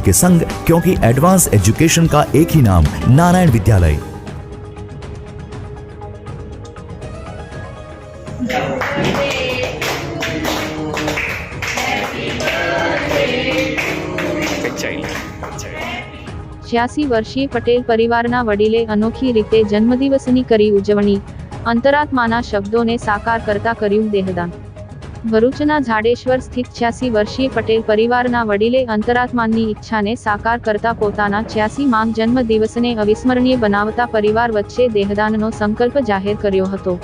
के संग क्योंकि एडवांस एजुकेशन का एक ही नाम नारायण विद्यालय છ્યાસી વર્ષીય પટેલ પરિવારના વડીલે અનોખી રીતે જન્મદિવસની કરી ઉજવણી અંતરાત્માના શબ્દોને સાકાર કરતા કર્યું દેહદાન ભરૂચના ઝાડેશ્વર સ્થિત છ્યાસી વર્ષીય પટેલ પરિવારના વડીલે અંતરાત્માની ઈચ્છાને સાકાર કરતા પોતાના છ્યાસી માંગ જન્મ દિવસને અવિસ્મરણીય બનાવતા પરિવાર વચ્ચે દેહદાનનો સંકલ્પ જાહેર કર્યો હતો.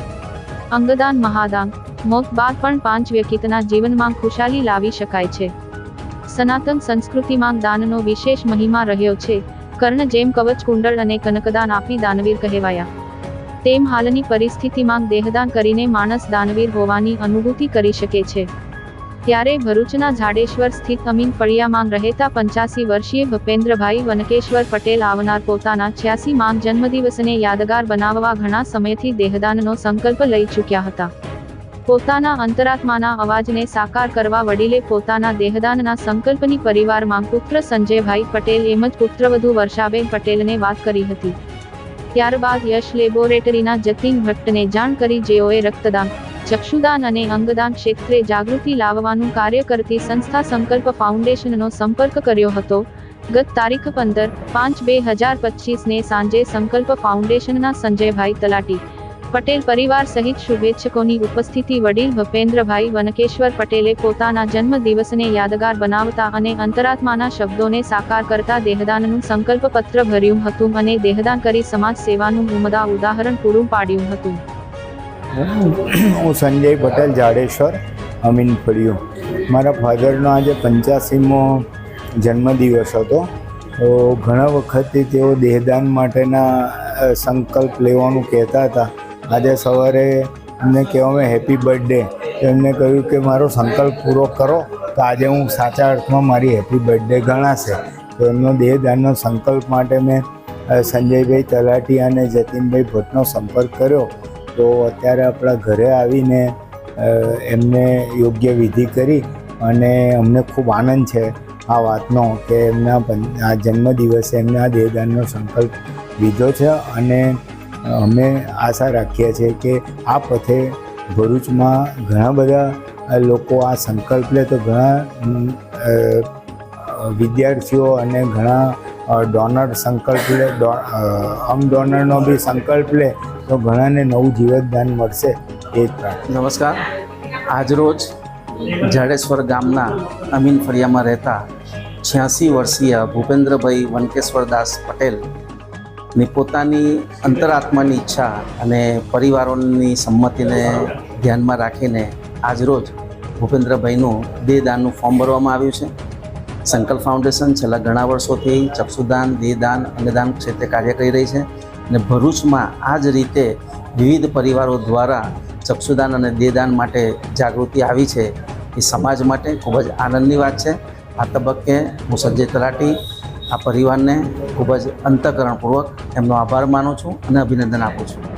અંગદાન મહાદાન, મોત બાદ પણ પાંચ વ્યક્તિના જીવનમાં ખુશાલી લાવી શકાય છે. સનાતન સંસ્કૃતિમાં દાનનો વિશેષ મહિમા રહ્યો છે. કર્ણ જેમ કવચ, કુંડળ અને કનકદાન આપી દાનવીર કહેવાયા. તેમ હાલની પરિસ્થિતિમાં દેહદાન કરીને માણસ દાનવીર હોવાની અનુભૂતિ કરી શકે છે. ત્યારે ભરૂચના ઝાડેશ્વર સ્થિત અમીન ફળિયામાં રહેતા પંચાસી વર્ષીય ભૂપેન્દ્રભાઈ વનકેશ્વર પટેલ આવનાર પોતાના છ્યાસી માંગ જન્મદિવસને યાદગાર બનાવવા ઘણા સમયથી દેહદાનનો સંકલ્પ લઈ ચૂક્યા હતા. પોતાના અંતરાત્માના અવાજને સાકાર કરવા વડીલે પોતાના દેહદાનના સંકલ્પની પરિવારમાં પુત્ર સંજયભાઈ પટેલ એમ જ પુત્રવધુ વર્ષાબેન પટેલને વાત કરી હતી. ત્યારબાદ યશ લેબોરેટરીના જતીન ભટ્ટને જાણ કરી જેઓએ રક્તદાન, ચક્ષુદાન અને અંગદાન ક્ષેત્રે જાગૃતિ લાવવાનું કાર્ય કરતી સંસ્થા સંકલ્પ ફાઉન્ડેશનનો સંપર્ક કર્યો હતો. ગત તારીખ પંદર પાંચ બે હજાર પચીસને સાંજે સંકલ્પ ફાઉન્ડેશનના સંજયભાઈ તલાટી પટેલ પરિવાર સહિત શુભેચ્છકોની ઉપસ્થિતિ વડીલ ભૂપેન્દ્રભાઈ વનકેશ્વર પટેલે પોતાના જન્મ દિવસને યાદગાર બનાવતા અને અંતરાત્માના શબ્દોને સાકાર કરતા દેહદાનનું સંકલ્પ પત્ર ભર્યું હતું અને દેહદાન કરી સમાજ સેવાનું ઉમદા ઉદાહરણ પૂરું પાડ્યું હતું. હું સંજય પટેલ, જાડેશ્વર અમીન ફળિયું મારા ફાધરનો આજે પંચ્યાસીમો જન્મદિવસ હતો. તો ઘણા વખતથી તેઓ દેહદાન માટેના સંકલ્પ લેવાનું કહેતા હતા. આજે સવારે એમને કહેવામાં હેપી બર્થડે તો એમને કહ્યું કે મારો સંકલ્પ પૂરો કરો, તો આજે હું સાચા અર્થમાં મારી હેપી બર્થડે ગણાશે. તો એમનો દેહદાનનો સંકલ્પ માટે મેં સંજયભાઈ તલાટી અને જતીનભાઈ ભટ્ટનો સંપર્ક કર્યો. તો અત્યારે આપણા ઘરે આવીને એમને યોગ્ય વિધિ કરી અને અમને ખૂબ આનંદ છે આ વાતનો કે એમના આ જન્મદિવસે એમને આ દેહદાનનો સંકલ્પ લીધો છે અને અમે આશા રાખીએ છીએ કે આ પથે ભરૂચમાં ઘણા બધા લોકો આ સંકલ્પ લે. તો ઘણા વિદ્યાર્થીઓ અને ઘણા ડોનર સંકલ્પ લે અમ ડોનરનો બી સંકલ્પ લે, તો ઘણાને નવું જીવતદાન મળશે એ જ નમસ્કાર. આજરોજ જાડેશ્વર ગામના અમીન ફળિયામાં રહેતા છ્યાસી વર્ષીય ભૂપેન્દ્રભાઈ વનકેશ્વરદાસ પટેલ ની પોતાની અંતરાત્માની ઈચ્છા અને પરિવારોની સંમતિને ધ્યાનમાં રાખીને આજરોજ ભૂપેન્દ્રભાઈનું દેહદાનનું ફોર્મ ભરવામાં આવ્યું છે. સંકલ્પ ફાઉન્ડેશન છેલ્લા ઘણા વર્ષોથી ચક્ષુદાન, દેહદાન અંગદાન ક્ષેત્રે કાર્ય કરી રહી છે અને ભરૂચમાં આ જ રીતે વિવિધ પરિવારો દ્વારા ચક્ષુદાન અને દેહદાન માટે જાગૃતિ આવી છે એ સમાજ માટે ખૂબ જ આનંદની વાત છે. આ તબક્કે હું સંજય તલાટી આ પરિવારને ખૂબ જ અંતઃકરણપૂર્વક એમનો આભાર માનું છું અને અભિનંદન આપું છું.